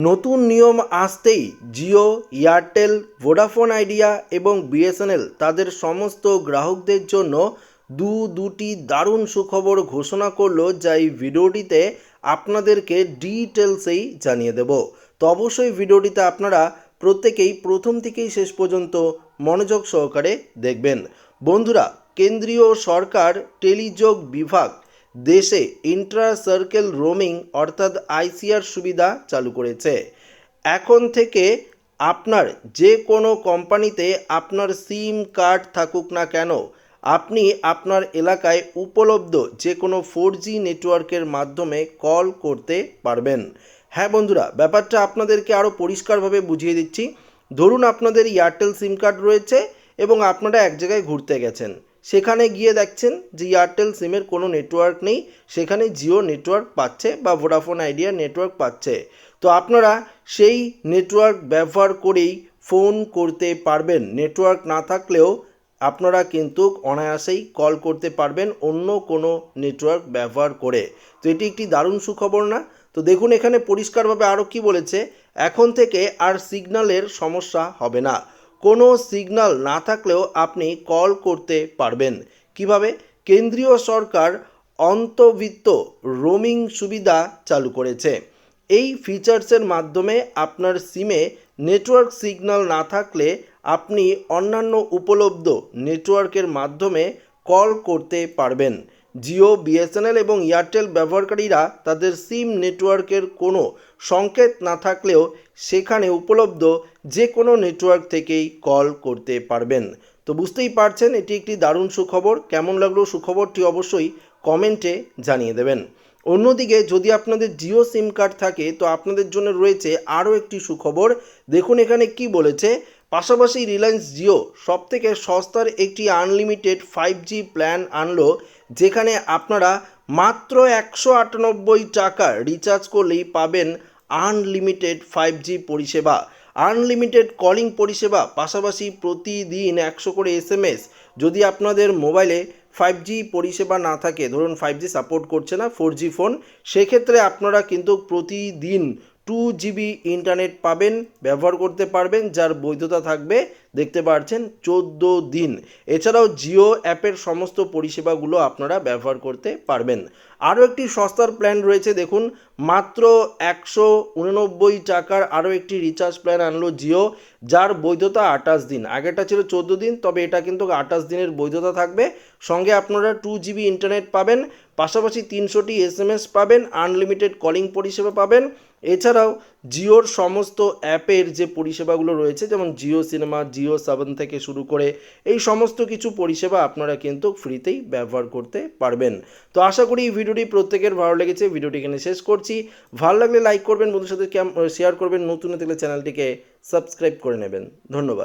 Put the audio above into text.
নতুন নিয়ম আসতেই জিও, এয়ারটেল, ভোডাফোন আইডিয়া এবং বিএসএনএল তাদের সমস্ত গ্রাহকদের জন্য দু দুটি দারুণ সুখবর ঘোষণা করল যা এই ভিডিওটিতে আপনাদেরকে ডিটেলসেই জানিয়ে দেব। তো অবশ্যই ভিডিওটিতে আপনারা প্রত্যেকেই প্রথম থেকেই শেষ পর্যন্ত মনোযোগ সহকারে দেখবেন। বন্ধুরা, কেন্দ্রীয় সরকার, টেলিযোগ বিভাগ দেশে ইন্ট্রা সার্কেল রোমিং অর্থাৎ আইসিআর সুবিধা চালু করেছে। এখন থেকে আপনার যে কোনো কোম্পানিতে আপনার সিম কার্ড থাকুক না কেন, আপনি আপনার এলাকায় উপলব্ধ যে কোনো ফোর জি নেটওয়ার্কের মাধ্যমে কল করতে পারবেন। হ্যাঁ বন্ধুরা, ব্যাপারটা আপনাদেরকে আরও পরিষ্কারভাবে বুঝিয়ে দিচ্ছি। ধরুন আপনাদের এয়ারটেল সিম কার্ড রয়েছে এবং আপনারা এক জায়গায় ঘুরতে গেছেন। সেখানে গিয়ে দেখছেন যে এয়ারটেল সিমের কোনো নেটওয়ার্ক নেই, সেখানে জিও নেটওয়ার্ক পাচ্ছে বা ভোডাফোন আইডিয়া নেটওয়ার্ক পাচ্ছে। তো আপনারা সেই নেটওয়ার্ক ব্যবহার করেই ফোন করতে পারবেন। নেটওয়ার্ক না থাকলেও আপনারা কিন্তু অনায়াসেই কল করতে পারবেন অন্য কোনো নেটওয়ার্ক ব্যবহার করে। তো এটি একটি দারুণ সুখবর না? তো দেখুন এখানে পরিষ্কারভাবে আরও কি বলেছে। এখন থেকে আর সিগন্যালের সমস্যা হবে না। কোনো সিগন্যাল না থাকলেও আপনি কল করতে পারবেন। কীভাবে? কেন্দ্রীয় সরকার অন্তর্ভিত্ত রোমিং সুবিধা চালু করেছে। এই ফিচার্সের মাধ্যমে আপনার সিমে নেটওয়ার্ক সিগন্যাল না থাকলে আপনি অন্যান্য উপলব্ধ নেটওয়ার্কের মাধ্যমে কল করতে পারবেন। জিও, বিএসএনএল এবং এয়ারটেল ব্যবহারকারীরা তাদের সিম নেটওয়ার্কের কোনো সংকেত না থাকলেও সেখানে উপলব্ধ যে কোনো নেটওয়ার্ক থেকেই কল করতে পারবেন। তো বুঝতেই পারছেন, এটি একটি দারুণ সুখবর। কেমন লাগল সুখবরটি অবশ্যই কমেন্টে জানিয়ে দেবেন। অন্যদিকে, যদি আপনাদের জিও সিম কার্ড থাকে, তো আপনাদের জন্য রয়েছে আরও একটি সুখবর। দেখুন এখানে কি বলেছে পাশাপাশি রিলায়েন্স জিও সবথেকে সস্তার একটি আনলিমিটেড ফাইভ জি প্ল্যান আনলো, যেখানে আপনারা মাত্র একশো আটানব্বই টাকা রিচার্জ করলেই পাবেন আনলিমিটেড ফাইভ জি পরিষেবা। আনলিমিটেড কলিং পরিষেবা পাশাপাশি প্রতিদিন একশো করে এস যদি আপনাদের মোবাইলে ফাইভ জি পরিষেবা না থাকে, ধরুন ফাইভ জি সাপোর্ট করছে না ফোর জি ফোন সেক্ষেত্রে আপনারা কিন্তু প্রতিদিন টু জিবি ইন্টারনেট পাবেন, ব্যবহার করতে পারবেন, যার বৈধতা থাকবে, দেখতে পাচ্ছেন চোদ্দ দিন। এছাড়াও জিও অ্যাপের সমস্ত পরিষেবাগুলো আপনারা ব্যবহার করতে পারবেন। আরও একটি সস্তার প্ল্যান রয়েছে, দেখুন, মাত্র একশো উননব্বই টাকার আরও একটি রিচার্জ প্ল্যান আনলো জিও, যার বৈধতা আঠাশ দিন। আগেটা ছিল চোদ্দ দিন, তবে এটা কিন্তু আঠাশ দিনের বৈধতা থাকবে। সঙ্গে আপনারা টু জিবি ইন্টারনেট পাবেন, পাশাপাশি তিনশোটি এস এম এস পাবেন আনলিমিটেড কলিং পরিষেবা পাবেন। এছাড়াও জিওর সমস্ত অ্যাপের যে পরিষেবাগুলো রয়েছে, যেমন জিও সিনেমা, জিও সেভেন থেকে শুরু করে এই সমস্ত কিছু পরিষেবা আপনারা কিন্তু ফ্রিতেই ব্যবহার করতে পারবেন। তো আশা করি এই ভিডিওটি প্রত্যেকের ভালো লেগেছে। ভিডিওটি এখানে শেষ করছি। ভালো লাগলে লাইক করবেন বন্ধুর সাথে শেয়ার করবেন, নতুন থাকলে চ্যানেলটিকে সাবস্ক্রাইব করে নেবেন। ধন্যবাদ।